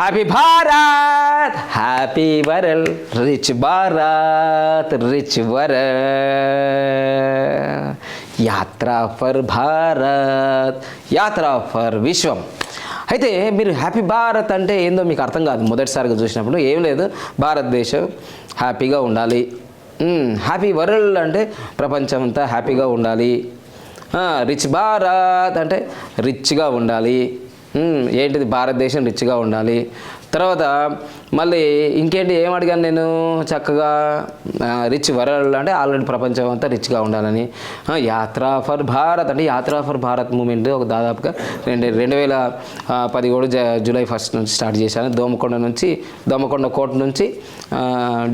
Happy Bharat happy world rich Bharat rich world yatra for Bharat yatra for Vishwam అయితే మీరు happy Bharat అంటే ఏందో మీకు అర్థం కాదు. మొదటిసారిగా చూసినప్పుడు ఏం లేదు. భారతదేశం హ్యాపీగా ఉండాలి. హ్యాపీ వరల్డ్ అంటే ప్రపంచం అంతా హ్యాపీగా ఉండాలి. రిచ్ భారత్ అంటే రిచ్గా ఉండాలి. ఏంటిది? భారతదేశం రిచ్గా ఉండాలి. తర్వాత మళ్ళీ ఇంకేంటి? ఏం అడిగాను నేను? చక్కగా రిచ్ వరల్డ్ అంటే ఆల్రెడీ ప్రపంచం అంతా రిచ్గా ఉండాలని. యాత్ర ఫర్ భారత్ అంటే యాత్ర ఫర్ భారత్ మూమెంట్ ఒక దాదాపుగా రెండు రెండు వేల పదిహేడు జ జూలై ఫస్ట్ నుంచి స్టార్ట్ చేశాను. దోమకొండ నుంచి దోమకొండ కోట నుంచి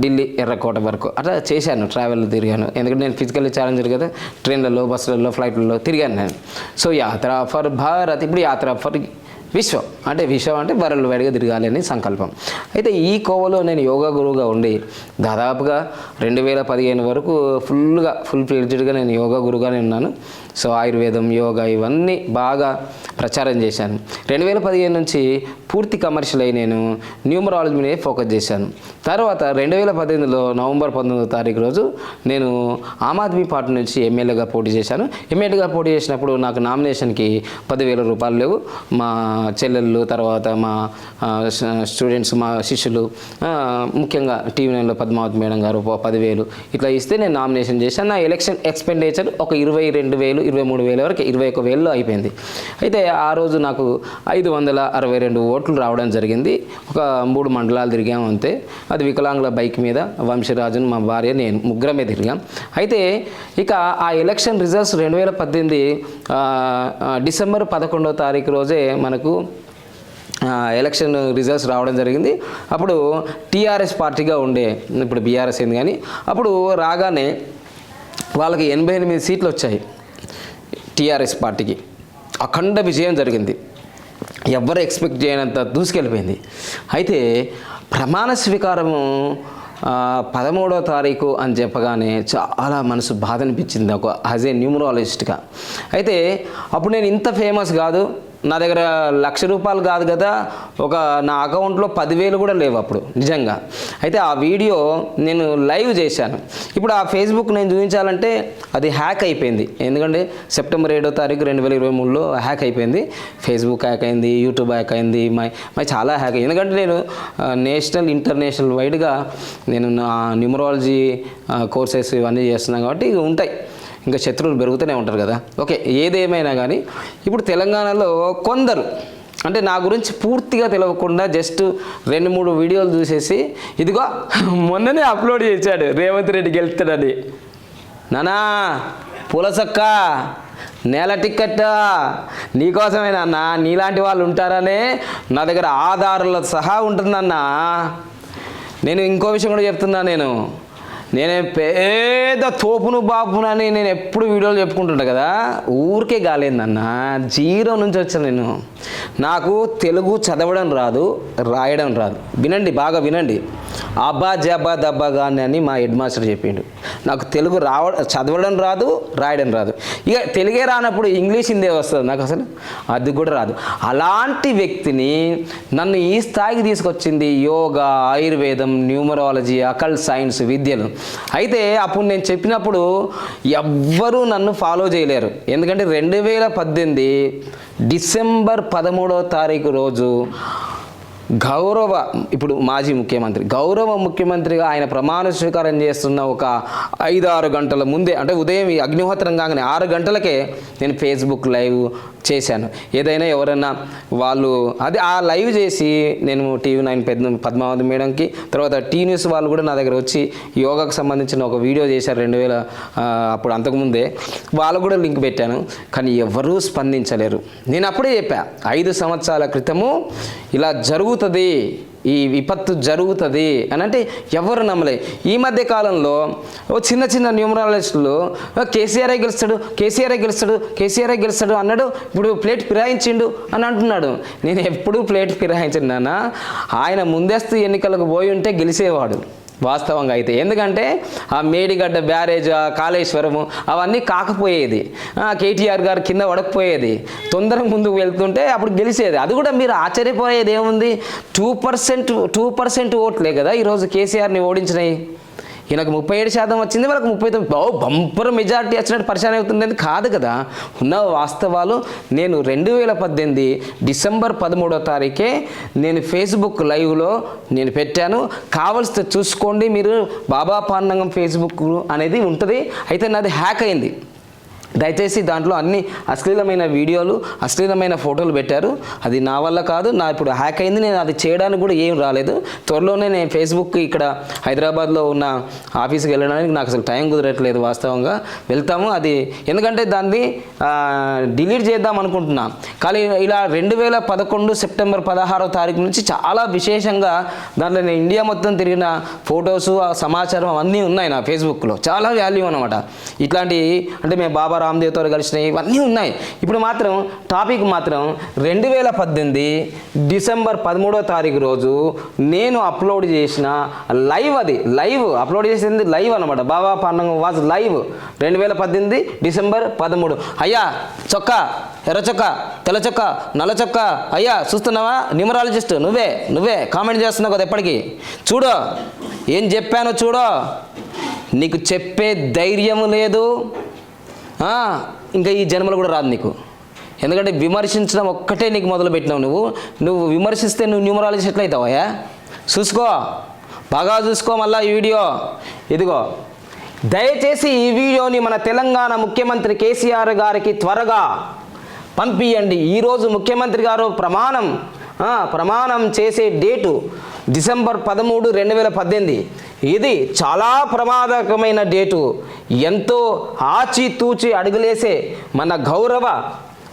ఢిల్లీ ఎర్రకోట వరకు. అట్లా చేశాను ట్రావెల్ తిరిగాను. ఎందుకంటే నేను ఫిజికల్లీ ఛాలెంజర్ కదా. ట్రైన్లలో బస్సులలో ఫ్లైట్లలో తిరిగాను నేను. సో యాత్ర ఫర్ భారత్ ఇప్పుడు యాత్ర ఫర్ విశ్వం అంటే విశ్వం అంటే వరల్డ్ వైడ్గా తిరగాలి అని సంకల్పం. అయితే ఈ కోవలో నేను యోగా గురువుగా ఉండి దాదాపుగా రెండు వేల పదిహేను వరకు ఫుల్గా ఫుల్ ఫ్లెడ్జ్డ్గా నేను యోగా గురువుగానే ఉన్నాను. సో ఆయుర్వేదం యోగా ఇవన్నీ బాగా ప్రచారం చేశాను. రెండు వేల పదిహేను నుంచి పూర్తి కమర్షియల్ అయి నేను న్యూమరాలజీ మీద ఫోకస్ చేశాను. తర్వాత రెండు వేల పద్దెనిమిదిలో నవంబర్ పంతొమ్మిదో తారీఖు రోజు నేను ఆమ్ ఆద్మీ పార్టీ నుంచి ఎమ్మెల్యేగా పోటీ చేశాను. ఎమ్మెల్యేగా పోటీ చేసినప్పుడు నాకు నామినేషన్కి పదివేల రూపాయలు లేవు. మా చెల్లెళ్ళు తర్వాత మా స్టూడెంట్స్ మా శిష్యులు ముఖ్యంగా టీవీ నైన్లో పద్మావతి మేడం గారు ఒక పదివేలు ఇట్లా ఇస్తే నేను నామినేషన్ చేశాను నా ఎలక్షన్ ఎక్స్పెండిచర్ ఒక ఇరవై రెండు వేలు ఇరవై మూడు వేల వరకు ఇరవై ఒక వేలలో అయిపోయింది. అయితే ఆ రోజు నాకు ఐదు వందల అరవై రెండు ఓట్లు రావడం జరిగింది. ఒక మూడు మండలాలు తిరిగాము అంతే. అది వికలాంగుల బైక్ మీద వంశరాజును మా భార్య నేను ముగ్గురమే తిరిగాం. అయితే ఇక ఆ ఎలక్షన్ రిజల్ట్స్ రెండు వేల పద్దెనిమిది డిసెంబర్ పదకొండవ తారీఖు రోజే మనకు ఆ, ఎలక్షన్ రిజల్ట్స్ రావడం జరిగింది. అప్పుడు టీఆర్ఎస్ పార్టీగా ఉండే ఇప్పుడు బీఆర్ఎస్ అయింది కానీ అప్పుడు రాగానే వాళ్ళకి ఎనభై ఎనిమిది సీట్లు వచ్చాయి టీఆర్ఎస్ పార్టీకి. అఖండ విజయం జరిగింది. ఎవ్వరు ఎక్స్పెక్ట్ చేయనంత దూసుకెళ్ళిపోయింది. అయితే ప్రమాణ స్వీకారము పదమూడో తారీఖు అని చెప్పగానే చాలా మనసు బాధ అనిపించింది ఒక యాజ్ ఏ న్యూమరాలజిస్ట్గా అయితే అప్పుడు నేను ఇంత ఫేమస్ కాదు. నా దగ్గర లక్ష రూపాయలు కాదు కదా ఒక నా అకౌంట్లో పదివేలు కూడా లేవు అప్పుడు నిజంగా. అయితే ఆ వీడియో నేను లైవ్ చేశాను. ఇప్పుడు ఆ ఫేస్బుక్ నేను చూపించాలంటే అది హ్యాక్ అయిపోయింది. ఎందుకంటే సెప్టెంబర్ ఏడో తారీఖు రెండు వేల ఇరవై మూడులో హ్యాక్ అయిపోయింది. ఫేస్బుక్ హ్యాక్ అయింది యూట్యూబ్ హ్యాక్ అయింది మై మై చాలా హ్యాక్ అయింది. ఎందుకంటే నేను నేషనల్ ఇంటర్నేషనల్ వైడ్గా నేను నా న్యూమరాలజీ కోర్సెస్ ఇవన్నీ చేస్తున్నాను కాబట్టి ఇవి ఉంటాయి. ఇంకా శత్రువులు పెరుగుతూనే ఉంటారు కదా. ఓకే ఏదేమైనా కానీ ఇప్పుడు తెలంగాణలో కొందరు అంటే నా గురించి పూర్తిగా తెలియకుండా జస్ట్ రెండు మూడు వీడియోలు చూసేసి ఇదిగో మొన్ననే అప్లోడ్ చేశాడు రేవంత్ రెడ్డి గెలుస్తాడని. నానా పులసక్క నేల టిక్కెట్ నీకోసమే నాన్న నీలాంటి వాళ్ళు ఉంటారనే నా దగ్గర ఆధారాల సహా ఉంటుందన్నా నేను ఇంకో విషయం కూడా చెప్తున్నా నేను. నేను పేద తోపును బాపునని నేను ఎప్పుడు వీడియోలు చెప్పుకుంటుంటా కదా? ఊరికే గాలేందన్న. జీరో నుంచి వచ్చాను నేను. నాకు తెలుగు చదవడం రాదు రాయడం రాదు. వినండి బాగా వినండి. అబ్బా జబ్బా దబ్బా గాని అని మా హెడ్ మాస్టర్ చెప్పిండు. నాకు తెలుగు రావ చదవడం రాదు రాయడం రాదు. ఇక తెలుగే రానప్పుడు ఇంగ్లీష్ హిందే వస్తుంది నాకు అసలు. అది కూడా రాదు. అలాంటి వ్యక్తిని నన్ను ఈ స్థాయికి తీసుకొచ్చింది యోగా ఆయుర్వేదం న్యూమరాలజీ అకల్ సైన్స్ విద్యలు. అయితే అప్పుడు నేను చెప్పినప్పుడు ఎవ్వరూ నన్ను ఫాలో చేయలేరు. ఎందుకంటే రెండు వేల పద్దెనిమిది డిసెంబర్ పదమూడవ తారీఖు రోజు గౌరవ ఇప్పుడు మాజీ ముఖ్యమంత్రి గౌరవ ముఖ్యమంత్రిగా ఆయన ప్రమాణ స్వీకారం చేస్తున్న ఒక ఐదు ఆరు గంటల ముందే అంటే ఉదయం అగ్నిహోత్రం కాగానే ఆరు గంటలకే నేను ఫేస్బుక్ లైవ్ చేశాను. ఏదైనా ఎవరైనా వాళ్ళు అది ఆ లైవ్ చేసి నేను టీవీ నైన్ పెద్ద పద్మావతి మేడంకి తర్వాత టీ న్యూస్ వాళ్ళు కూడా నా దగ్గర వచ్చి యోగాకు సంబంధించిన ఒక వీడియో చేశారు రెండు వేల అప్పుడు అంతకుముందే వాళ్ళు కూడా లింక్ పెట్టాను. కానీ ఎవరూ స్పందించలేరు. నేను అప్పుడే చెప్పా ఐదు సంవత్సరాల క్రితము ఇలా జరుగుతుంది. ఈ విపత్తు జరుగుతుంది అని అంటే ఎవరు నమ్మలే. ఈ మధ్య కాలంలో ఓ చిన్న చిన్న న్యూమరాలజిస్టులు కేసీఆర్ఐ గెలుస్తాడు కేసీఆర్ఐ గెలుస్తాడు కేసీఆర్ఐ గెలుస్తాడు అన్నాడు ఇప్పుడు ప్లేట్ ఫిరాయించిండు అని అంటున్నాడు. నేను ఎప్పుడూ ప్లేట్ ఫిరాయించను నాన్న. ఆయన ముందస్తు ఎన్నికలకు పోయి ఉంటే గెలిచేవాడు. వాస్తవంగా అయితే. ఎందుకంటే ఆ మేడిగడ్డ బ్యారేజ్ ఆ కాళేశ్వరము అవన్నీ కాకపోయేది. కేటీఆర్ గారు కింద పడకపోయేది. తొందరగా ముందుకు వెళ్తుంటే అప్పుడు గెలిచేది. అది కూడా మీరు ఆశ్చర్యపోయేది ఏముంది? టూ పర్సెంట్ టూ పర్సెంట్ ఓట్లే కదా ఈరోజు కేసీఆర్ని ఓడించినాయి ఈయనకు ముప్పై ఏడు శాతం వచ్చింది వాళ్ళకి ముప్పై తొమ్మిది ఓ బంపర్ మెజారిటీ వచ్చినట్టు పరిచయం అవుతుంది కాదు కదా. ఉన్న వాస్తవాలు నేను రెండు వేల పద్దెనిమిది డిసెంబర్ పదమూడో తారీఖే నేను ఫేస్బుక్ లైవ్లో నేను పెట్టాను. కావలసితే చూసుకోండి మీరు బాబా పాండంగం ఫేస్బుక్ అనేది ఉంటుంది. అయితే నాది హ్యాక్ అయింది. దయచేసి దాంట్లో అన్ని అశ్లీలమైన వీడియోలు అశ్లీలమైన ఫోటోలు పెట్టారు. అది నా వల్ల కాదు నా ఇప్పుడు హ్యాక్ అయింది నేను అది చేయడానికి కూడా ఏం రాలేదు. త్వరలోనే నేను ఫేస్బుక్ ఇక్కడ హైదరాబాద్లో ఉన్న ఆఫీస్కి వెళ్ళడానికి నాకు అసలు టైం కుదరట్లేదు వాస్తవంగా. వెళ్తాము అది ఎందుకంటే దాన్ని డిలీట్ చేద్దాం అనుకుంటున్నా. కానీ ఇలా రెండు వేల పదకొండు సెప్టెంబర్ పదహారో తారీఖు నుంచి చాలా విశేషంగా దాంట్లో నేను ఇండియా మొత్తం తిరిగిన ఫొటోస్ ఆ సమాచారం అన్నీ ఉన్నాయి నా ఫేస్బుక్లో చాలా వాల్యూ అనమాట ఇట్లాంటి అంటే మేము బాబా రామ్దేవ్తో కలిసినవి ఇవన్నీ ఉన్నాయి. ఇప్పుడు మాత్రం టాపిక్ మాత్రం రెండు వేల పద్దెనిమిది డిసెంబర్ పదమూడో తారీఖు రోజు నేను అప్లోడ్ చేసిన లైవ్ అది లైవ్. అప్లోడ్ చేసింది లైవ్ అనమాట బాబా పండుగ వాజ్ లైవ్. రెండు వేల పద్దెనిమిది డిసెంబర్ పదమూడు. అయ్యా చొక్కా ఎర్ర చొక్క తెల్ల చొక్క నల్ల చొక్క. అయ్యా చూస్తున్నావా? న్యూమరాలజిస్ట్ నువ్వే నువ్వే. కామెంట్ చేస్తున్నావు కదా ఎప్పటికీ. చూడు ఏం చెప్పానో చూడో. నీకు చెప్పే ధైర్యం లేదు. ఇంకా ఈ జన్మలు కూడా రాదు నీకు. ఎందుకంటే విమర్శించడం ఒక్కటే నీకు మొదలు పెట్టినావు నువ్వు. నువ్వు విమర్శిస్తే నువ్వు న్యూమరాలజీ ఎట్లయితావయ్యా చూసుకో. బాగా చూసుకో మళ్ళా ఈ వీడియో. ఇదిగో. దయచేసి ఈ వీడియోని మన తెలంగాణ ముఖ్యమంత్రి కేసీఆర్ గారికి త్వరగా పంపియండి. ఈరోజు ముఖ్యమంత్రి గారు ప్రమాణం ప్రమాణం చేసే డేటు డిసెంబర్ పదమూడు రెండు వేల పద్దెనిమిది. ఇది చాలా ప్రమాదకమైన డేటు. ఎంతో ఆచితూచి అడుగులేసే మన గౌరవ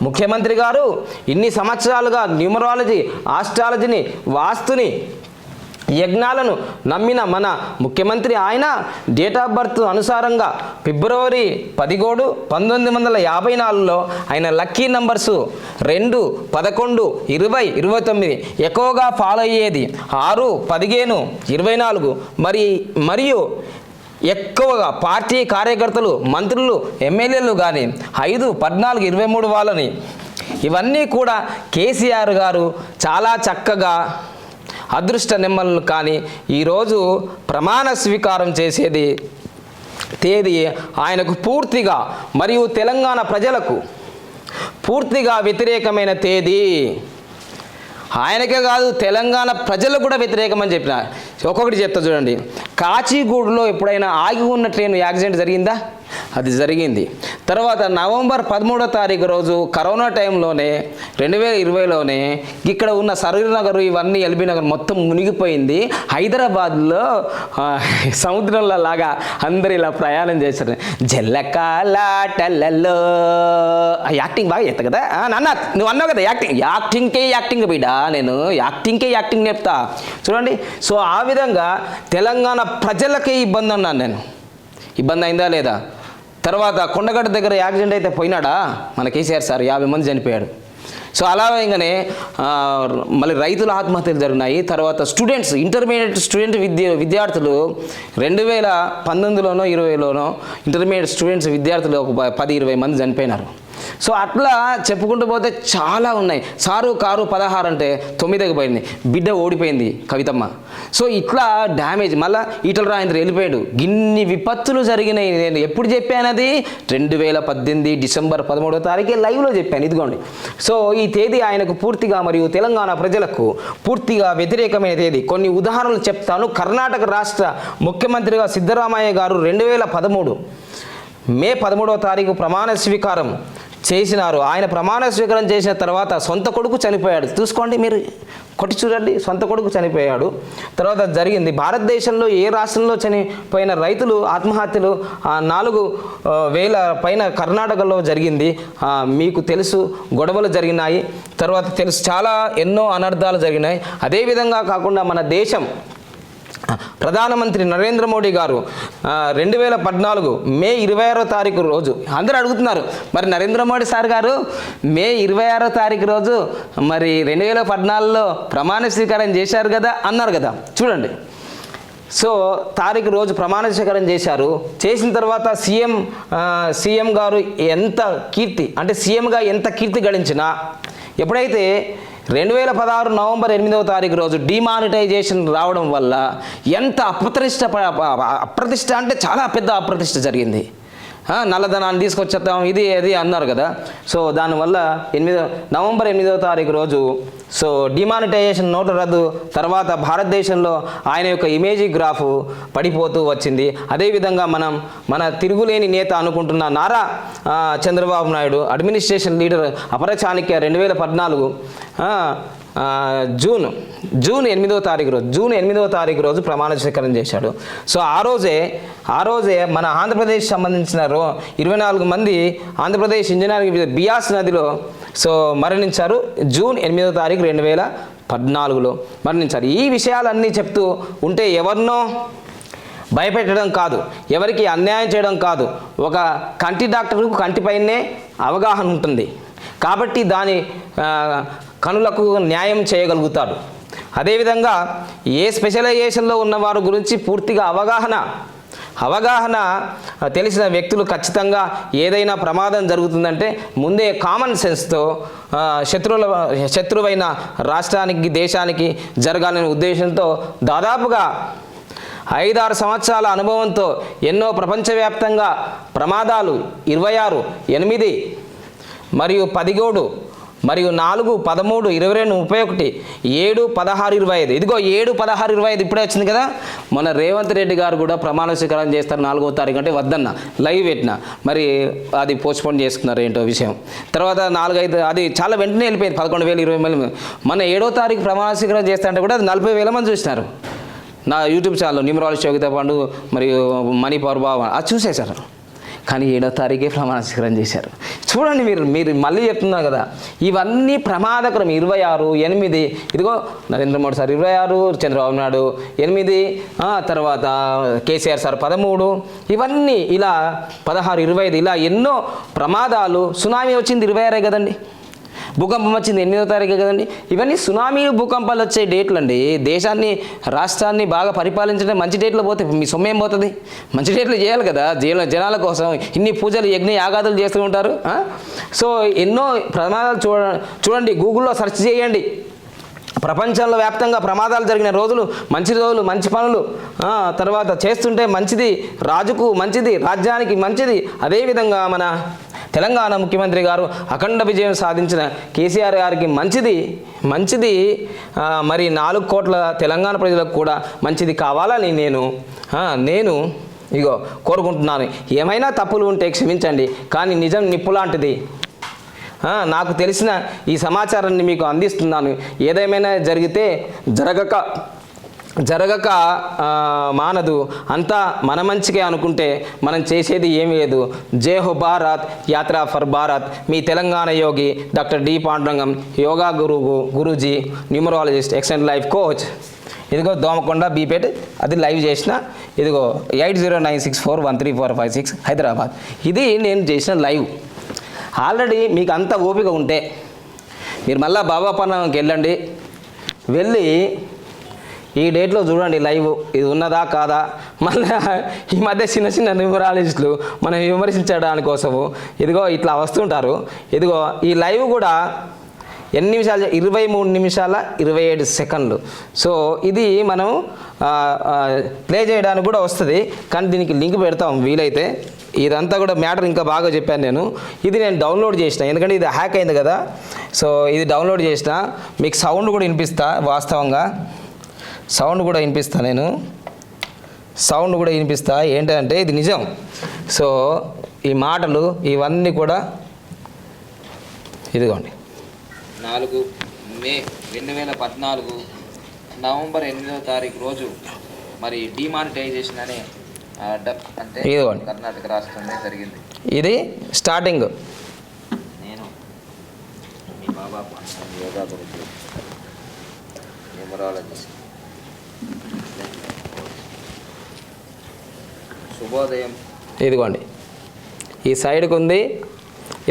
ముఖ్యమంత్రి గారు ఇన్ని సంవత్సరాలుగా న్యూమరాలజీ ఆస్ట్రాలజీని వాస్తుని యజ్ఞాలను నమ్మిన మన ముఖ్యమంత్రి ఆయన డేట్ ఆఫ్ బర్త్ అనుసారంగా ఫిబ్రవరి పదిహేడు పంతొమ్మిది వందల యాభై నాలుగులో ఆయన లక్కీ నంబర్సు రెండు పదకొండు ఇరవై ఇరవై తొమ్మిది ఎక్కువగా ఫాలో అయ్యేది. ఆరు పదిహేను ఇరవై నాలుగు మరి మరియు ఎక్కువగా పార్టీ కార్యకర్తలు మంత్రులు ఎమ్మెల్యేలు కానీ ఐదు పద్నాలుగు ఇరవై మూడు వాళ్ళని. ఇవన్నీ కూడా కేసీఆర్ గారు చాలా చక్కగా అదృష్ట నిమ్మలను కానీ ఈరోజు ప్రమాణ స్వీకారం చేసేది తేదీ ఆయనకు పూర్తిగా మరియు తెలంగాణ ప్రజలకు పూర్తిగా వ్యతిరేకమైన తేదీ. ఆయనకే కాదు తెలంగాణ ప్రజలకు కూడా వ్యతిరేకమని చెప్పిన. ఒక్కొక్కటి చెప్తా చూడండి. కాచిగూడలో ఎప్పుడైనా ఆగి ఉన్న ట్రైన్ యాక్సిడెంట్ జరిగిందా? అది జరిగింది. తర్వాత నవంబర్ పదమూడో తారీఖు రోజు కరోనా టైంలోనే రెండు వేల ఇరవైలోనే ఇక్కడ ఉన్న సరూర్ నగర్ ఇవన్నీ ఎల్బీ నగర్ మొత్తం మునిగిపోయింది. హైదరాబాద్లో సముద్రంలో లాగా అందరు ఇలా ప్రయాణం చేశారు. జల్లకాలాటలలో ఆ యాక్టింగ్ బాగా చేస్తా కదా? నాన్న నువ్వు అన్నావు కదా యాక్టింగ్. యాక్టింగ్కే యాక్టింగ్ బిడ్డా నేను. యాక్టింగ్కే యాక్టింగ్ చెప్తా. చూడండి. సో ఆ విధంగా తెలంగాణ ప్రజలకే ఇబ్బంది అన్నాను నేను. ఇబ్బంది అయిందా లేదా? తర్వాత కొండగట్ట దగ్గర యాక్సిడెంట్ అయితే పోయినాడా? మన కేసీఆర్ సార్ యాభై మంది చనిపోయాడు. సో అలా వేయగానే మళ్ళీ రైతుల ఆత్మహత్యలు జరిగినాయి. తర్వాత స్టూడెంట్స్ ఇంటర్మీడియట్ స్టూడెంట్ విద్య విద్యార్థులు రెండు వేల పంతొమ్మిదిలోనో ఇరవైలోనో ఇంటర్మీడియట్ స్టూడెంట్స్ విద్యార్థులు ఒక పది ఇరవై మంది చనిపోయినారు. సో అట్లా చెప్పుకుంటూ పోతే చాలా ఉన్నాయి. సారు కారు పదహారు అంటే తొమ్మిదికి పోయింది. బిడ్డ ఓడిపోయింది కవితమ్మ. సో ఇట్లా డ్యామేజ్. మళ్ళీ ఈటల రాజేంద్ర వెళ్ళిపోయాడు. గిన్ని విపత్తులు జరిగినాయి. నేను ఎప్పుడు చెప్పానది రెండు వేల పద్దెనిమిది డిసెంబర్ పదమూడవ తారీఖు లైవ్లో చెప్పాను. ఇదిగోండి. సో ఈ తేదీ ఆయనకు పూర్తిగా మరియు తెలంగాణ ప్రజలకు పూర్తిగా వ్యతిరేకమైన తేదీ. కొన్ని ఉదాహరణలు చెప్తాను. కర్ణాటక రాష్ట్ర ముఖ్యమంత్రిగా సిద్ధరామయ్య గారు రెండు వేల పదమూడు. మే పదమూడవ తారీఖు ప్రమాణ స్వీకారం. చేసినారు. ఆయన ప్రమాణ స్వీకారం చేసిన తర్వాత సొంత కొడుకు చనిపోయాడు. చూసుకోండి మీరు. కొట్టి చూడండి. సొంత కొడుకు చనిపోయాడు. తర్వాత జరిగింది. భారతదేశంలో ఏ రాష్ట్రంలో చనిపోయిన రైతులు ఆత్మహత్యలు నాలుగు వేల పైన కర్ణాటకలో జరిగింది. మీకు తెలుసు గొడవలు జరిగినాయి. తర్వాత తెలుసు చాలా ఎన్నో అనర్థాలు జరిగినాయి. అదేవిధంగా కాకుండా మన దేశం ప్రధానమంత్రి నరేంద్ర మోడీ గారు రెండు వేల పద్నాలుగు మే ఇరవై ఆరో తారీఖు రోజు అందరూ అడుగుతున్నారు మరి నరేంద్ర మోడీ సార్ గారు మే ఇరవై ఆరో తారీఖు రోజు మరి రెండు వేల పద్నాలుగులో ప్రమాణ స్వీకారం చేశారు కదా అన్నారు కదా చూడండి. సో తారీఖు రోజు ప్రమాణ స్వీకారం చేశారు చేసిన తర్వాత సీఎం సీఎం గారు ఎంత కీర్తి అంటే సీఎంగా ఎంత కీర్తి గడించినా ఎప్పుడైతే రెండు వేల పదహారు నవంబర్ ఎనిమిదవ తారీఖు రోజు డిమానిటైజేషన్ రావడం వల్ల ఎంత అప్రతిష్ట అప్రతిష్ట అంటే చాలా పెద్ద అప్రతిష్ట జరిగింది. నల్లధనాన్ని తీసుకొచ్చేద్దాం ఇది అది అన్నారు కదా. సో దానివల్ల ఎనిమిదో నవంబర్ ఎనిమిదవ తారీఖు రోజు సో డిమానిటైజేషన్ నోటు రద్దు తర్వాత భారతదేశంలో ఆయన యొక్క ఇమేజీ గ్రాఫ్ పడిపోతూ వచ్చింది. అదేవిధంగా మనం మన తిరుగులేని నేత అనుకుంటున్న నారా చంద్రబాబు నాయుడు అడ్మినిస్ట్రేషన్ లీడర్ అపర చాణిక్య రెండు వేల పద్నాలుగు జూన్ జూన్ ఎనిమిదవ తారీఖు రోజు జూన్ ఎనిమిదవ తారీఖు రోజు ప్రమాణ స్వీకారం చేశాడు. సో ఆ రోజే ఆ రోజే మన ఆంధ్రప్రదేశ్ సంబంధించిన రో ఇరవై నాలుగు మంది ఆంధ్రప్రదేశ్ ఇంజనీరింగ్ బియాస్ నదిలో సో మరణించారు జూన్ ఎనిమిదో తారీఖు రెండు వేల పద్నాలుగులో మరణించారు. ఈ విషయాలన్నీ చెప్తూ ఉంటే ఎవరినో భయపెట్టడం కాదు ఎవరికి అన్యాయం చేయడం కాదు. ఒక కంటి డాక్టర్కు కంటిపైనే అవగాహన ఉంటుంది. కాబట్టి దాని కనులకు న్యాయం చేయగలుగుతాడు. అదేవిధంగా ఏ స్పెషలైజేషన్లో ఉన్నవారు గురించి పూర్తిగా అవగాహన అవగాహన తెలిసిన వ్యక్తులు ఖచ్చితంగా ఏదైనా ప్రమాదం జరుగుతుందంటే ముందే కామన్ సెన్స్తో శత్రువుల శత్రువైన రాష్ట్రానికి దేశానికి జరగాలనే ఉద్దేశంతో దాదాపుగా ఐదారు సంవత్సరాల అనుభవంతో ఎన్నో ప్రపంచవ్యాప్తంగా ప్రమాదాలు ఇరవై ఆరు ఎనిమిది మరియు పదిహేడు మరియు నాలుగు పదమూడు ఇరవై రెండు ముప్పై ఒకటి ఏడు పదహారు ఇరవై ఐదు. ఇదిగో ఏడు పదహారు ఇరవై ఐదు ఇప్పుడే వచ్చింది కదా? మన రేవంత్ రెడ్డి గారు కూడా ప్రమాణ స్వీకారం చేస్తారు నాలుగో తారీఖు అంటే వద్దన్న లైవ్ పెట్టిన. మరి అది పోస్ట్పోన్ చేసుకున్నారు ఏంటో విషయం. తర్వాత నాలుగైదు అది చాలా వెంటనే వెళ్ళిపోయింది పదకొండు వేలు ఇరవై వేలు. మన ఏడో తారీఖు ప్రమాణ స్వీకారం చేస్తారంటే కూడా అది నలభై వేల మంది చూసినారు. నా యూట్యూబ్ ఛానల్ న్యూమరాలజీ శోకిత పండు మరియు మణి పవర్ బాబా అది చూసేశారు. కానీ ఏడో తారీఖే ప్రమాణ స్వీకారం చేశారు. చూడండి మీరు మీరు మళ్ళీ చెప్తున్నారు కదా ఇవన్నీ ప్రమాదకరం. ఇరవై ఆరు ఎనిమిది ఇదిగో నరేంద్ర మోడీ సార్ ఇరవై ఆరు చంద్రబాబు నాయుడు ఎనిమిది తర్వాత కేసీఆర్ సార్ పదమూడు ఇవన్నీ ఇలా పదహారు ఇరవై ఐదు ఇలా ఎన్నో ప్రమాదాలు సునామీ వచ్చింది ఇరవై ఆరే కదండి. భూకంపం వచ్చింది. ఎనిమిదో తారీఖు కదండి. ఇవన్నీ సునామీ భూకంపాలు వచ్చే డేట్లు అండి. దేశాన్ని రాష్ట్రాన్ని బాగా పరిపాలించడం మంచి డేట్లు పోతే మీ సొమ్మేం పోతుంది? మంచి డేట్లు చేయాలి కదా. జన జనాల కోసం ఇన్ని పూజలు యజ్ఞ యాగాదులు చేస్తూ ఉంటారు సో ఎన్నో ప్రమాదాలు చూడ చూడండి. గూగుల్లో సెర్చ్ చేయండి. ప్రపంచంలో వ్యాప్తంగా ప్రమాదాలు జరిగిన రోజులు మంచి రోజులు మంచి పనులు తర్వాత చేస్తుంటే మంచిది రాజుకు మంచిది రాజ్యానికి మంచిది. అదేవిధంగా మన తెలంగాణ ముఖ్యమంత్రి గారు అఖండ విజయం సాధించిన కేసీఆర్ గారికి మంచిది మంచిది. మరి నాలుగు కోట్ల తెలంగాణ ప్రజలకు కూడా మంచిది కావాలని నేను నేను ఇగో కోరుకుంటున్నాను. ఏమైనా తప్పులు ఉంటే క్షమించండి కానీ నిజం నిప్పు లాంటిది. నాకు తెలిసిన ఈ సమాచారాన్ని మీకు అందిస్తున్నాను. ఏదేమైనా జరిగితే జరగక జరగక మానదు. అంతా మన మంచికే అనుకుంటే మనం చేసేది ఏమీ లేదు. జే హో భారత్ యాత్ర ఫర్ భారత్. మీ తెలంగాణ యోగి డాక్టర్ డి పాండురంగం యోగా గురువు గురూజీ న్యూమరాలజిస్ట్ ఎక్సెంట్ లైఫ్ కోచ్. ఇదిగో దోమకొండ బీపేట్ అది లైవ్ చేసిన. ఇదిగో eight zero nine six four one three four five six Hyderabad. ఇది నేను చేసిన లైవ్. ఆల్రెడీ మీకు అంత ఓపిక ఉంటే మీరు మళ్ళీ బాబా పన్నంకి వెళ్ళండి. వెళ్ళి ఈ డేట్లో చూడండి లైవ్ ఇది ఉన్నదా కాదా? మళ్ళీ ఈ మధ్య చిన్న చిన్న న్యూమరాలజిస్టులు మనం విమర్శించడానికి కోసము ఇదిగో ఇట్లా వస్తుంటారు. ఇదిగో ఈ లైవ్ కూడా ఎన్ని నిమిషాలు? ఇరవై మూడు నిమిషాల ఇరవై ఏడు సెకండ్లు. సో ఇది మనం ప్లే చేయడానికి కూడా వస్తుంది. కానీ దీనికి లింక్ పెడతాం వీలైతే. ఇదంతా కూడా మ్యాటర్ ఇంకా బాగా చెప్పాను నేను. ఇది నేను డౌన్లోడ్ చేసిన ఎందుకంటే ఇది హ్యాక్ అయింది కదా. సో ఇది డౌన్లోడ్ చేసిన మీకు సౌండ్ కూడా వినిపిస్తా వాస్తవంగా. సౌండ్ కూడా వినిపిస్తా నేను. సౌండ్ కూడా వినిపిస్తా. ఏంటంటే ఇది నిజం. సో ఈ మాటలు ఇవన్నీ కూడా ఇదిగోండి. నాలుగు మే రెండు వేల పద్నాలుగు నవంబర్ ఎనిమిదవ తారీఖు రోజు మరి డిమానిటైజేషన్ అనే ఇదిగోండి. కర్ణాటక రాష్ట్రంలో జరిగింది. ఇది స్టార్టింగ్. నేను మీ బాబా యోగా గురించి న్యూమరాలజిస్ట్. శుభోదయం. ఇదిగోండి. ఈ సైడ్కి ఉంది.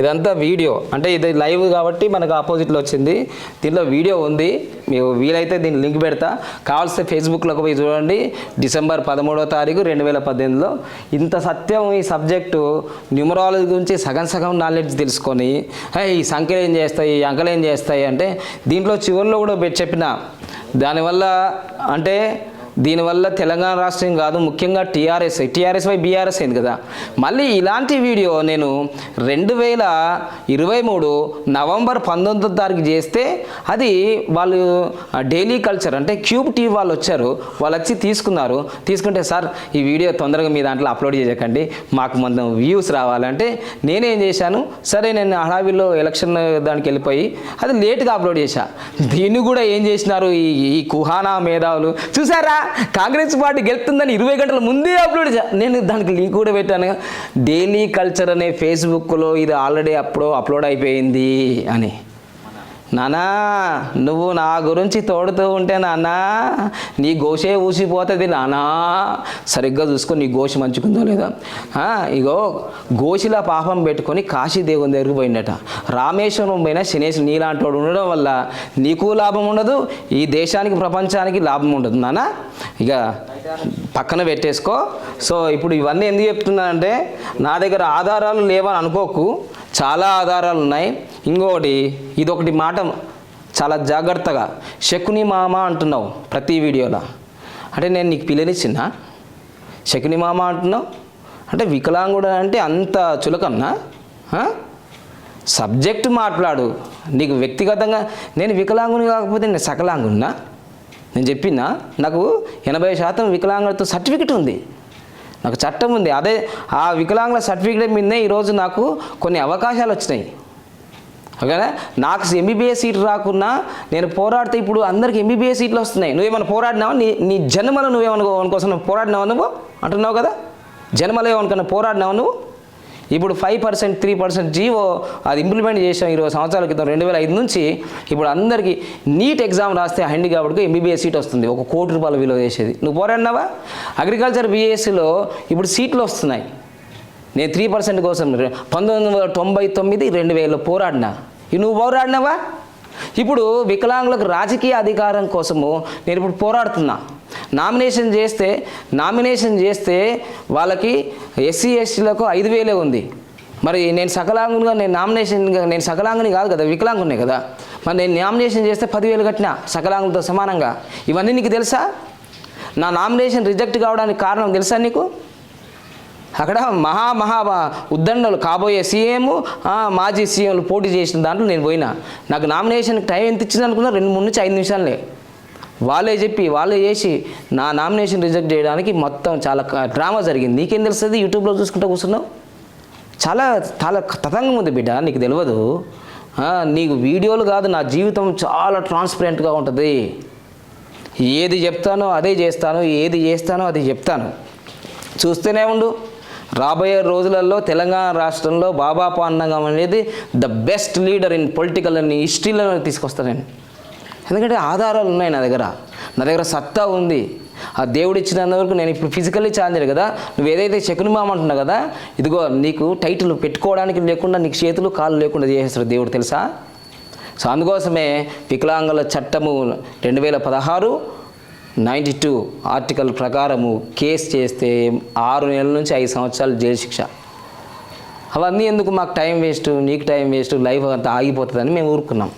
ఇదంతా వీడియో. అంటే ఇది లైవ్ కాబట్టి మనకు ఆపోజిట్లో వచ్చింది. దీనిలో వీడియో ఉంది. మీకు వీలైతే దీన్ని లింక్ పెడతా. కావాల్సిన ఫేస్బుక్లోకి పోయి చూడండి. డిసెంబర్ పదమూడవ తారీఖు రెండు వేల పద్దెనిమిదిలో. ఇంత సత్యం ఈ సబ్జెక్టు న్యూమరాలజీ గురించి సగం సగం నాలెడ్జ్ తెలుసుకొని ఈ సంఖ్యలు ఏం చేస్తాయి ఈ అంకెలు ఏం చేస్తాయి అంటే దీంట్లో చివరిలో కూడా చెప్పిన. దానివల్ల అంటే దీనివల్ల తెలంగాణ రాష్ట్రం కాదు ముఖ్యంగా టీఆర్ఎస్. టీఆర్ఎస్ వై బీఆర్ఎస్ అయింది కదా. మళ్ళీ ఇలాంటి వీడియో నేను రెండు వేల ఇరవై మూడు నవంబర్ పంతొమ్మిదో తారీఖు చేస్తే అది వాళ్ళు డైలీ కల్చర్ అంటే క్యూబ్ టీవీ వాళ్ళు వచ్చారు వాళ్ళు వచ్చి తీసుకున్నారు. తీసుకుంటే సార్ ఈ వీడియో తొందరగా మీ దాంట్లో అప్లోడ్ చేయకండి మాకు మొత్తం వ్యూస్ రావాలంటే నేనేం చేశాను సరే నేను హడావిలో ఎలక్షన్ దానికి వెళ్ళిపోయి అది లేట్గా అప్లోడ్ చేశా. దీన్ని కూడా ఏం చేసినారు ఈ ఈ కుహానా మేధావులు? చూసారా కాంగ్రెస్ పార్టీ గెలుతుందని ఇరవై గంటల ముందే అప్లోడ్ నేను దానికి లింక్ కూడా పెట్టాను. డైలీ కల్చర్ అనే ఫేస్బుక్లో ఇది ఆల్రెడీ అప్పుడు అప్లోడ్ అయిపోయింది అని. నానా నువ్వు నా గురించి తోడుతూ ఉంటే నాన్నా నీ గోషే ఊసిపోతుంది నానా. సరిగ్గా చూసుకొని నీ గోషి మంచుకుందో లేదా. ఇగో గోషిలా పాపం పెట్టుకొని కాశీ దేవుని దగ్గరికి పోయిండట. రామేశ్వరం పోయిన శనేష్ నీలాంటి వాడు ఉండడం వల్ల నీకు లాభం ఉండదు ఈ దేశానికి ప్రపంచానికి లాభం ఉండదు నానా. ఇక పక్కన పెట్టేసుకో. సో ఇప్పుడు ఇవన్నీ ఎందుకు చెప్తున్నానంటే నా దగ్గర ఆధారాలు లేవని అనుకోకు. చాలా ఆధారాలు ఉన్నాయి. ఇంకొకటి ఇదొకటి మాట చాలా జాగ్రత్తగా శకుని మామ అంటున్నావు ప్రతి వీడియోలో. అంటే నేను నీకు పిల్లనిచ్చిన శకుని మామ అంటున్నావు. అంటే వికలాంగుడు అంటే అంత చులకన్నా సబ్జెక్ట్ మాట్లాడు. నీకు వ్యక్తిగతంగా నేను వికలాంగుని కాకపోతే నేను సకలాంగున్నా నేను చెప్పినా? నాకు ఎనభై శాతం వికలాంగులతో సర్టిఫికెట్ ఉంది. నాకు చట్టం ఉంది. అదే ఆ వికలాంగుల సర్టిఫికేట్ మీదనే ఈరోజు నాకు కొన్ని అవకాశాలు వచ్చినాయి. ఓకేనా? నాకు ఎంబీబీఎస్ సీట్ రాకున్నా నేను పోరాడితే ఇప్పుడు అందరికి ఎంబీబీఎస్ సీట్లు వస్తున్నాయి. నువ్వేమైనా పోరాడినావా? నీ నీ జన్మలో నువ్వేమనుకో అనుకోసం పోరాడినావా నువ్వు? అంటున్నావు కదా? జన్మలో ఏమనుకున్నా పోరాడినావు నువ్వు? ఇప్పుడు five percent three percent GO అది ఇంప్లిమెంట్ చేసాం ఇరవై సంవత్సరాల క్రితం రెండు వేల ఐదు నుంచి ఇప్పుడు అందరికీ నీట్ ఎగ్జామ్ రాస్తే హండి కాబట్టి ఎంబీబీఎస్ సీట్ వస్తుంది. ఒక కోటి రూపాయల విలువ చేసేది. నువ్వు పోరాడినావా? అగ్రికల్చర్ బీఎస్సీలో ఇప్పుడు సీట్లు వస్తున్నాయి. నేను త్రీ పర్సెంట్ కోసం పంతొమ్మిది వందల తొంభై తొమ్మిది రెండు వేలలో పోరాడినా. నువ్వు పోరాడినావా? ఇప్పుడు వికలాంగులకు రాజకీయ అధికారం కోసము నేను ఇప్పుడు పోరాడుతున్నా. నామినేషన్ చేస్తే నామినేషన్ చేస్తే వాళ్ళకి ఎస్సీ ఎస్టీలకు ఐదు వేలే ఉంది. మరి నేను సకలాంగునిగా నేను నామినేషన్ నేను సకలాంగుని కాదు కదా వికలాంగునే కదా. మరి నేను నామినేషన్ చేస్తే పదివేలు కట్టిన సకలాంగులతో సమానంగా. ఇవన్నీ నీకు తెలుసా? నా నామినేషన్ రిజెక్ట్ కావడానికి కారణం తెలుసా నీకు? అక్కడ మహా మహా ఉద్దండలు కాబోయే సీఎం మాజీ సీఎంలు పోటీ చేసిన దాంట్లో నేను పోయినా. నాకు నామినేషన్కి టైం ఎంత ఇచ్చింది అనుకున్నా రెండు మూడు నుంచి ఐదు నిమిషాలే వాళ్ళే చెప్పి వాళ్ళే చేసి నా నామినేషన్ రిజెక్ట్ చేయడానికి మొత్తం చాలా డ్రామా జరిగింది. నీకేం తెలుస్తుంది? యూట్యూబ్లో చూసుకుంటా కూర్చున్నావు? చాలా చాలా తతంగం ఉంది బిడ్డ నీకు తెలియదు. నీకు వీడియోలు కాదు నా జీవితం చాలా ట్రాన్స్పరెంట్గా ఉంటుంది. ఏది చెప్తానో అదే చేస్తాను ఏది చేస్తానో అది చెప్తాను. చూస్తూనే ఉండు. రాబోయే రోజులలో తెలంగాణ రాష్ట్రంలో బాబా పాండంగం అనేది the best leader in political అని హిస్టరీలో తీసుకొస్తాను నేను ఎందుకంటే ఆధారాలు ఉన్నాయి నా దగ్గర. నా దగ్గర సత్తా ఉంది. ఆ దేవుడు ఇచ్చినంత వరకు నేను ఇప్పుడు ఫిజికల్లీ ఛాలెంజ్ కదా. నువ్వు ఏదైతే చెకుని అంటున్నావు కదా ఇదిగో నీకు టైటిల్ పెట్టుకోవడానికి లేకుండా నీకు చేతులు కాళ్ళు లేకుండా చేసేస్తాడు దేవుడు తెలుసా? సో అందుకోసమే వికలాంగుల చట్టము రెండు వేల పదహారు నైంటీ టూ ఆర్టికల్ ప్రకారము కేసు చేస్తే ఆరు నెలల నుంచి ఐదు సంవత్సరాలు జైలు శిక్ష. అవన్నీ ఎందుకు మాకు టైం వేస్ట్ నీకు టైం వేస్ట్ లైఫ్ అంతా ఆగిపోతుందని మేము ఊరుకున్నాం.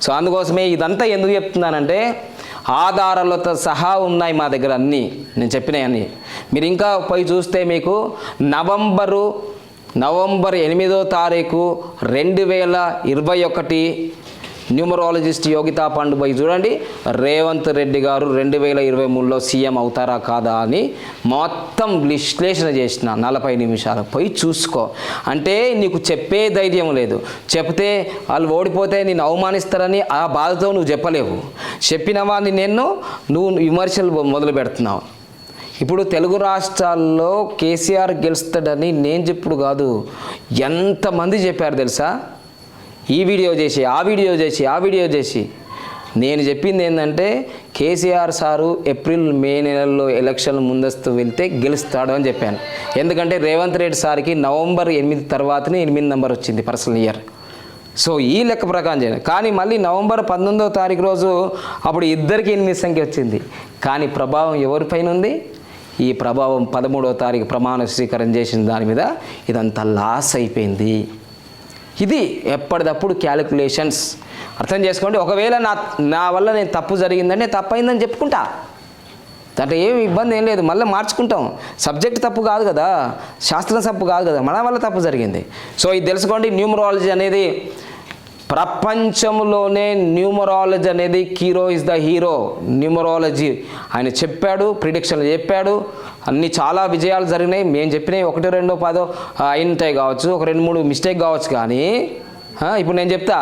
సో అందుకోసమే ఇదంతా ఎందుకు చెప్తున్నానంటే ఆధారాలతో సహా ఉన్నాయి మా దగ్గర అన్నీ. నేను చెప్పినవన్నీ మీరు ఇంకా పోయి చూస్తే మీకు నవంబరు నవంబర్ ఎనిమిదో తారీఖు రెండు వేల ఇరవై ఒకటి న్యూమరాలజిస్ట్ యోగితా పండుబై పోయి చూడండి. రేవంత్ రెడ్డి గారు రెండు వేల ఇరవై మూడులో సీఎం అవుతారా కాదా అని మొత్తం విశ్లేషణ చేసిన నలభై నిమిషాలు పోయి చూసుకో. అంటే నీకు చెప్పే ధైర్యం లేదు. చెప్తే వాళ్ళు ఓడిపోతే నేను అవమానిస్తారని ఆ బాధతో నువ్వు చెప్పలేవు. చెప్పిన వాడిని నేను నువ్వు విమర్శలు మొదలు పెడుతున్నావు. ఇప్పుడు తెలుగు రాష్ట్రాల్లో కేసీఆర్ గెలుస్తాడని నేను చెప్పుడు కాదు. ఎంతమంది చెప్పారు తెలుసా? ఈ వీడియో చేసి ఆ వీడియో చేసి ఆ వీడియో చేసి. నేను చెప్పింది ఏంటంటే కేసీఆర్ సారు ఏప్రిల్ మే నెలల్లో ఎలక్షన్ ముందస్తు వెళ్తే గెలుస్తాడు అని చెప్పాను. ఎందుకంటే రేవంత్ రెడ్డి సార్కి నవంబర్ ఎనిమిది తర్వాతనే ఎనిమిది నెంబర్ వచ్చింది పర్సనల్ ఇయర్. సో ఈ లెక్క ప్రకారం చేయాలి. కానీ మళ్ళీ నవంబర్ పంతొమ్మిదవ తారీఖు రోజు అప్పుడు ఇద్దరికి ఎనిమిది సంఖ్య వచ్చింది. కానీ ప్రభావం ఎవరిపైన ఉంది? ఈ ప్రభావం పదమూడవ తారీఖు ప్రమాణ స్వీకారం చేసిన దాని మీద ఇదంతా లాస్ అయిపోయింది. ఇది ఎప్పటిదప్పుడు క్యాలిక్యులేషన్స్. అర్థం చేసుకోండి ఒకవేళ నా నా వల్ల నేను తప్పు జరిగిందంటే తప్పు అయిందని చెప్పుకుంటా. దాంట్లో ఏమి ఇబ్బంది ఏం లేదు మళ్ళీ మార్చుకుంటాం. సబ్జెక్ట్ తప్పు కాదు కదా శాస్త్రం తప్పు కాదు కదా మన వల్ల తప్పు జరిగింది. సో ఇది తెలుసుకోండి న్యూమరాలజీ అనేది ప్రపంచంలోనే న్యూమరాలజీ అనేది Cheiro is the hero. Numerology ఆయన చెప్పాడు ప్రిడిక్షన్లు చెప్పాడు అన్ని చాలా విజయాలు జరిగినాయి. మేము చెప్పినవి ఒకటి రెండో పదో అయినటాయి కావచ్చు. ఒక రెండు మూడు మిస్టేక్ కావచ్చు కానీ ఇప్పుడు నేను చెప్తా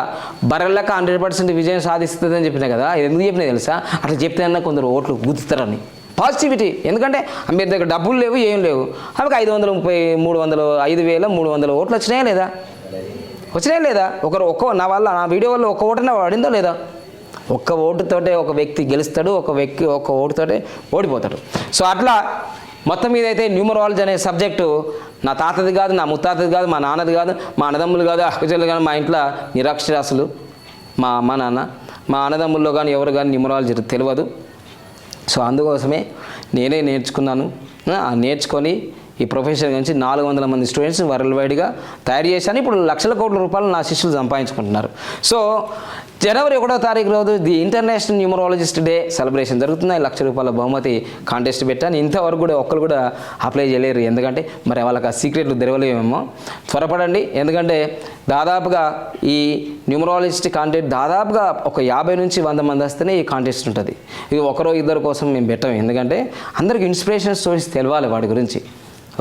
బర్రెలకు హండ్రెడ్ పర్సెంట్ విజయం సాధిస్తుందని చెప్పినా కదా ఎందుకు చెప్పినా తెలుసా? అట్లా చెప్తే కొందరు ఓట్లు గుర్తుతారని పాజిటివిటీ ఎందుకంటే మీ దగ్గర డబ్బులు లేవు ఏం లేవు. ఆమెకు ఐదు వందల ముప్పై మూడు వందలు ఐదు వేల మూడు వందల ఓట్లు వచ్చినాయా లేదా? వచ్చినాయా లేదా? ఒకరు ఒక్క నా వల్ల నా వీడియో వల్ల ఒక్క ఓటున పడిందో లేదా? ఒక్క ఓటుతోటే ఒక వ్యక్తి గెలుస్తాడు ఒక వ్యక్తి ఒక్క ఓటుతోటే ఓడిపోతాడు. సో అట్లా మొత్తం మీద అయితే న్యూమరాలజీ అనే సబ్జెక్టు నా తాతది కాదు నా ముత్తాతది కాదు మా నాన్నది కాదు మా అన్నదమ్ములు కాదు అక్కచెల్లు కానీ మా ఇంట్లో నిరాక్షరాసులు మా అమ్మ నాన్న మా అన్నదమ్ముల్లో కానీ ఎవరు కానీ న్యూమరాలజీ తెలియదు. సో అందుకోసమే నేనే నేర్చుకున్నాను. నేర్చుకొని ఈ ప్రొఫెషన్ నుంచి నాలుగు వందల మంది స్టూడెంట్స్ వరల్డ్ వైడ్గా తయారు చేశాను. ఇప్పుడు లక్షల కోట్ల రూపాయలు నా శిష్యులు సంపాదించుకుంటున్నారు. సో జనవరి ఒకటో తారీఖు రోజు the international numerologist day celebration జరుగుతుంది లక్ష రూపాయల బహుమతి కాంటెస్ట్ పెట్టాను. ఇంతవరకు కూడా ఒక్కరు కూడా అప్లై చేయలేరు. ఎందుకంటే మరి వాళ్ళకి ఆ సీక్రెట్లు తెరవలేమేమో. త్వరపడండి. ఎందుకంటే దాదాపుగా ఈ న్యూమరాలజిస్ట్ కాంటెస్ట్ దాదాపుగా ఒక యాభై నుంచి వంద మంది వస్తేనే ఈ కాంటెస్ట్ ఉంటుంది. ఇది ఒకరో ఇద్దరు కోసం మేము పెట్టాం ఎందుకంటే అందరికి ఇన్స్పిరేషన్ స్టోరీస్ తెలవాలి వాడి గురించి.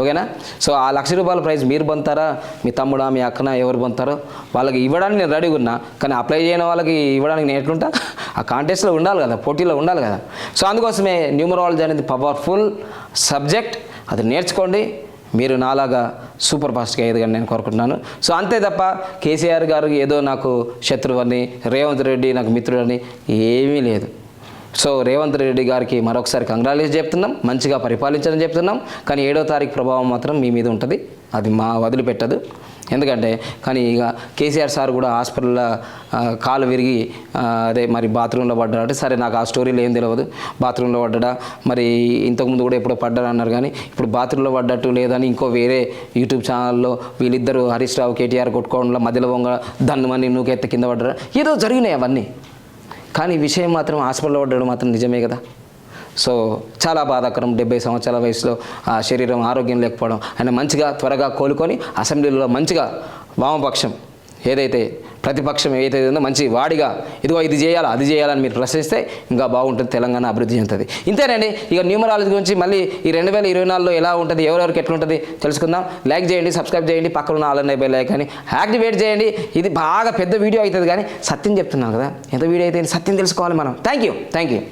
ఓకేనా? సో ఆ లక్ష రూపాయల ప్రైజ్ మీరు పొందుతారా? మీ తమ్ముడా మీ అక్కన ఎవరు పొందుతారో? వాళ్ళకి ఇవ్వడానికి నేను రెడీగా ఉన్నా కానీ అప్లై చేయని వాళ్ళకి ఇవ్వడానికి నేను ఎట్లుంటా? ఆ కాంటెస్ట్లో ఉండాలి కదా పోటీలో ఉండాలి కదా. సో అందుకోసమే న్యూమరాలజీ అనేది పవర్ఫుల్ సబ్జెక్ట్ అది నేర్చుకోండి. మీరు నాలాగా సూపర్ ఫాస్ట్గా ఎదగని నేను కోరుకుంటున్నాను. సో అంతే తప్ప కేసీఆర్ గారు ఏదో నాకు శత్రువు అని రేవంత్ రెడ్డి నాకు మిత్రుడని ఏమీ లేదు. సో రేవంత్ రెడ్డి గారికి మరొకసారి కంగ్రాలేజ్ చెప్తున్నాం. మంచిగా పరిపాలించడం చెప్తున్నాం. కానీ ఏడో తారీఖు ప్రభావం మాత్రం మీ మీద ఉంటుంది. అది మా వదిలిపెట్టదు. ఎందుకంటే కానీ ఇక కేసీఆర్ సార్ కూడా హాస్పిటల్లో కాలు విరిగి అదే మరి బాత్రూంలో పడ్డాడు సరే నాకు ఆ స్టోరీలో ఏం తెలియదు బాత్రూంలో పడ్డా మరి ఇంతకుముందు కూడా ఎప్పుడో పడ్డాడు అన్నారు కానీ ఇప్పుడు బాత్రూంలో పడ్డట్టు లేదని ఇంకో వేరే యూట్యూబ్ ఛానల్లో వీళ్ళిద్దరూ హరీష్ రావు కేటీఆర్ కొట్టుకోవడంలో మధ్యలో వంగ దన్నుమని నూకెత్త కింద పడ్డారు? ఏదో జరిగినాయి అవన్నీ. కానీ విషయం మాత్రం హాస్పిటల్లో పడ్డాడు మాత్రం నిజమే కదా. సో చాలా బాధాకరం డెబ్బై సంవత్సరాల వయసులో ఆ శరీరం ఆరోగ్యం లేకపోవడం. ఆయన మంచిగా త్వరగా కోలుకొని అసెంబ్లీలో మంచిగా వామపక్షం ఏదైతే ప్రతిపక్షం ఏదైతే ఉందో మంచి వాడిగా ఇదిగో ఇది చేయాలా అది చేయాలని మీరు ప్రశ్నిస్తే ఇంకా బాగుంటుంది తెలంగాణ అభివృద్ధి చెందుతుంది. ఇంతేనండి ఇక న్యూమరాలజీ గురించి మళ్ళీ ఈ రెండు వేల ఇరవై నాలుగులో ఎలా ఉంటుంది ఎవరెవరికి ఎట్లుంటుంది తెలుసుకుందాం. లైక్ చేయండి సబ్స్క్రైబ్ చేయండి పక్కన ఉన్న ఆలన్న బెల్ అని యాక్టివేట్ చేయండి. ఇది బాగా పెద్ద వీడియో అవుతుంది కానీ సత్యం చెప్తున్నాను కదా. ఎంత వీడియో అయితే సత్యం తెలుసుకోవాలి మనం. Thank you thank you.